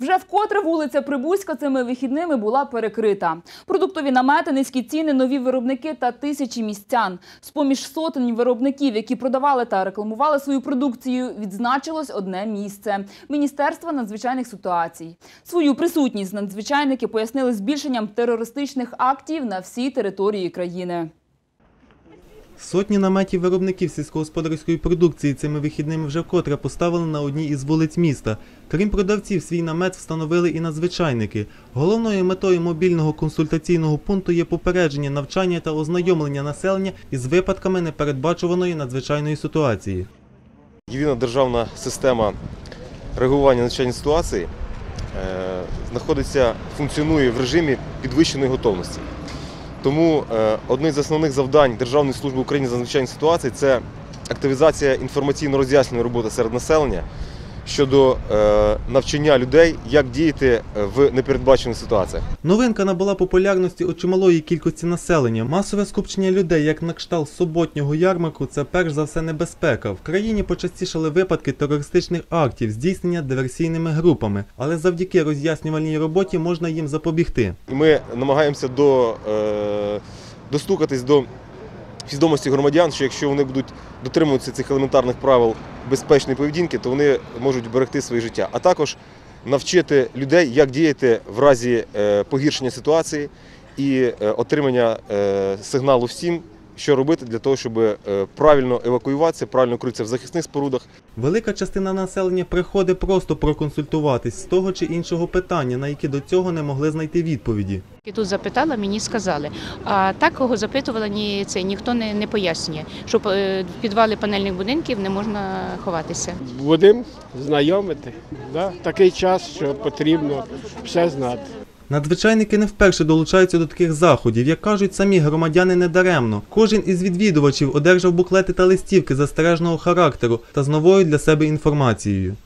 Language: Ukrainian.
Вже вкотре вулиця Прибузька цими вихідними була перекрита. Продуктові намети, низькі ціни, нові виробники та тисячі містян. З-поміж сотень виробників, які продавали та рекламували свою продукцію, відзначилось одне місце Міністерство надзвичайних ситуацій. Свою присутність надзвичайники пояснили збільшенням терористичних актів на всій території країни. Сотні наметів виробників сільськогосподарської продукції цими вихідними вже вкотре поставили на одній із вулиць міста. Крім продавців, свій намет встановили і надзвичайники. Головною метою мобільного консультаційного пункту є попередження, навчання та ознайомлення населення із випадками непередбачуваної надзвичайної ситуації. Єдина державна система реагування на надзвичайні ситуації е, знаходиться, функціонує в режимі підвищеної готовності. Тому е, одне з основних завдань Державної служби України з надзвичайних ситуацій це активізація інформаційно-роз'яснення роботи серед населення щодо е, навчання людей, як діяти в непередбачених ситуаціях. Новинка набула популярності у чималої кількості населення. Масове скупчення людей, як на кшталт суботнього ярмарку, це перш за все небезпека. В країні почастішали випадки терористичних актів, здійснення диверсійними групами, але завдяки роз'яснювальній роботі можна їм запобігти. Ми намагаємося до, е, достукатись до свідомості громадян, що якщо вони будуть дотримуватися цих елементарних правил безпечної поведінки, то вони можуть берегти своє життя. А також навчити людей, як діяти в разі е, погіршення ситуації і е, отримання е, сигналу всім, що робити для того, щоб е, правильно евакуюватися, правильно крутитися в захисних спорудах, Велика частина населення приходить просто проконсультуватись з того чи іншого питання, на які до цього не могли знайти відповіді. І тут запитала, мені сказали. А так, кого запитувала, ні, це ніхто не, не пояснює, що е, в підвали панельних будинків не можна ховатися. Будемо знайомити. Да? Такий час, що потрібно все знати. Надзвичайники не вперше долучаються до таких заходів. Як кажуть самі громадяни недаремно. Кожен із відвідувачів одержав буклети та листівки застережного характеру та з новою для себе інформацією.